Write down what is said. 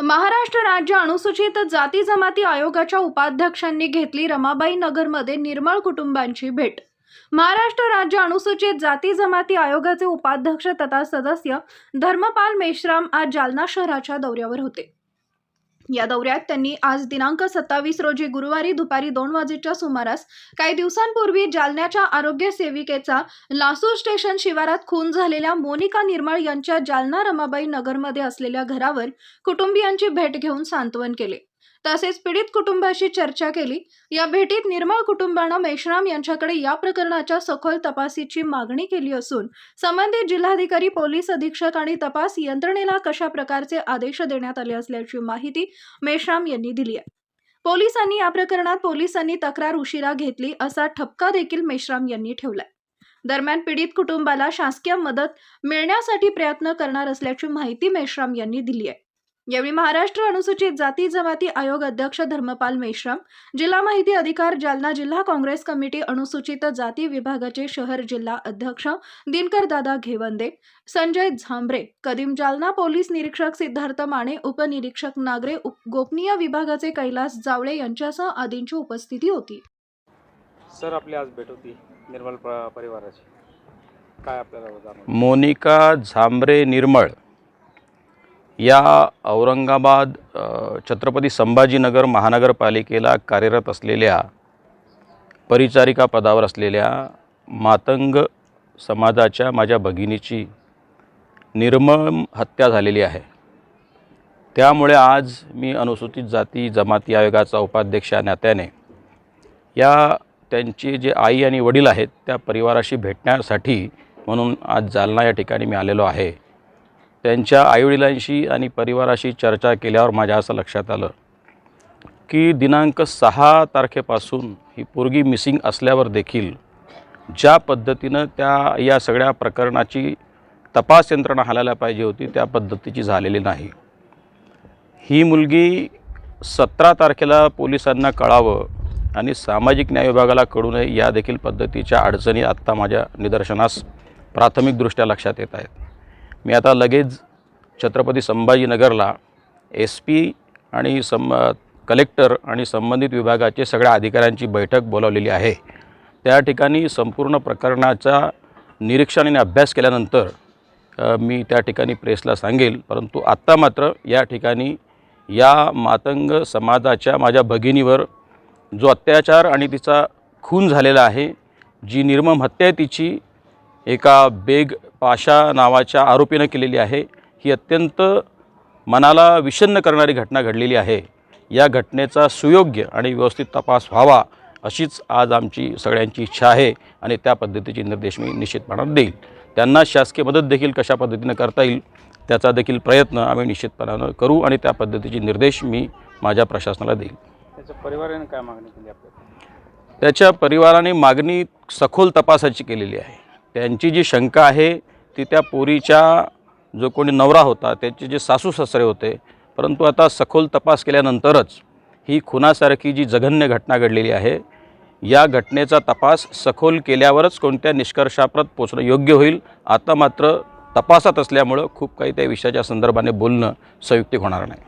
महाराष्ट्र राज्य अनुसूचित जाती जमाती आयोगाच्या उपाध्यक्षांनी घेतली रमाबाई नगरमध्ये निर्मळ कुटुंबांची भेट. महाराष्ट्र राज्य अनुसूचित जाती जमाती आयोगाचे उपाध्यक्ष तथा सदस्य धर्मपाल मेश्राम आज जालना शहराच्या दौऱ्यावर होते. या दौऱ्यात त्यांनी आज दिनांक सत्तावीस रोजी गुरुवारी दुपारी दोन वाजेच्या सुमारास काही दिवसांपूर्वी जालन्याच्या आरोग्य सेविकेचा लासूर स्टेशन शिवारात खून झालेल्या मोनिका निर्मळ यांच्या जालना रमाबाई नगरमध्ये असलेल्या घरावर कुटुंबियांची भेट घेऊन सांत्वन केले. तसेच पीडित कुटुंबाशी चर्चा केली. या भेटीत निर्मळ कुटुंबानं मेश्राम यांच्याकडे या प्रकरणाच्या सखोल तपासीची मागणी केली असून संबंधित जिल्हाधिकारी पोलीस अधीक्षक आणि तपास यंत्रणेला कशा प्रकारचे आदेश देण्यात आले असल्याची माहिती मेश्राम यांनी दिली आहे. पोलिसांनी या प्रकरणात पोलिसांनी तक्रार उशिरा घेतली असा ठपका देखील मेश्राम यांनी ठेवलाय. दरम्यान पीडित कुटुंबाला शासकीय मदत मिळण्यासाठी प्रयत्न करणार असल्याची माहिती मेश्राम यांनी दिली आहे. यावेळी महाराष्ट्र अनुसूचित जाती जमाती आयोग अध्यक्ष धर्मपाल मेश्राम जिल्हा माहिती अधिकार जालना जिल्हा काँग्रेस कमिटी अनुसूचित जाती विभागाचे शहर जिल्हा अध्यक्ष दिनकर दादा घेवंदे संजय झांबरे कदीम जालना पोलीस निरीक्षक सिद्धार्थ माने उपनिरीक्षक नागरे उप- गोपनीय विभागाचे कैलास जावळे यांच्यासह आदींची उपस्थिती होती. सर आपली आज भेट होती निर्मल परिवाराची. काय आपल्याला मोनिका झांबरे निर्मळ. या औरंगाबाद छत्रपती संभाजीनगर महानगरपालिकेला कार्यरत असलेल्या परिचारिका पदावर असलेल्या मातंग समाजाच्या माझ्या भगिनीची निर्मम हत्या झालेली आहे. त्यामुळे आज मी अनुसूचित जाती जमाती आयोगाचा उपाध्यक्ष नात्याने या त्यांची जे आई आणि वडील आहेत त्या परिवाराशी भेटण्यासाठी म्हणून आज जालना या ठिकाणी मी आलेलो आहे. त्यांच्या आईवडिलांशी आणि परिवाराशी चर्चा केल्यावर माझ्या असं लक्षात आलं की दिनांक सहा तारखेपासून ही पोरगी मिसिंग असल्यावर देखील ज्या पद्धतीनं त्या या सगळ्या प्रकरणाची तपास यंत्रणा हालायला पाहिजे होती त्या पद्धतीची झालेली नाही. ही मुलगी सतरा तारखेला पोलिसांना कळावं आणि सामाजिक न्याय विभागाला कळू नये या देखील पद्धतीच्या अडचणी आत्ता माझ्या निदर्शनास प्राथमिकदृष्ट्या लक्षात येत आहेत. मी आता लगेच छत्रपती संभाजीनगरला एस पी आणि सम कलेक्टर आणि संबंधित विभागाचे सगळ्या अधिकाऱ्यांची बैठक बोलावलेली आहे. त्या ठिकाणी संपूर्ण प्रकरणाचा निरीक्षण आणि अभ्यास केल्यानंतर मी त्या ठिकाणी प्रेसला सांगेल. परंतु आत्ता मात्र या ठिकाणी या मातंग समाजाच्या माझ्या भगिनीवर जो अत्याचार आणि तिचा खून झालेला आहे जी निर्मम हत्या आहे तिची एका बेग पाशा नावाच्या आरोपीनं केलेली आहे. ही अत्यंत मनाला विषण्ण करणारी घटना घडलेली आहे. या घटनेचा सुयोग्य आणि व्यवस्थित तपास व्हावा अशीच आज आमची सगळ्यांची इच्छा आहे आणि त्या पद्धतीचे निर्देश मी निश्चितपणानं देईल. त्यांना शासकीय मदत देखील कशा पद्धतीनं करता येईल त्याचा देखील प्रयत्न आम्ही निश्चितपणानं करू आणि त्या पद्धतीचे निर्देश मी माझ्या प्रशासनाला देईल. त्याच्या परिवाराने काय मागणी केली आपल्याला त्याच्या परिवाराने मागणी सखोल तपासाची केलेली आहे. त्यांची जी शंका आहे ती त्या पोरीच्या जो कोणी नवरा होता त्याचे जे सासू सासरे होते परंतु आता सखोल तपास केल्यानंतरच ही खुनासारखी जी जघन्य घटना घडलेली आहे या घटनेचा तपास सखोल केल्यावरच कोणत्या निष्कर्षाप्रत पोचणं योग्य होईल आता मात्र तपासात असल्यामुळं खूप काही त्या विषयाच्या संदर्भाने बोलणं संयुक्तिक होणार नाही.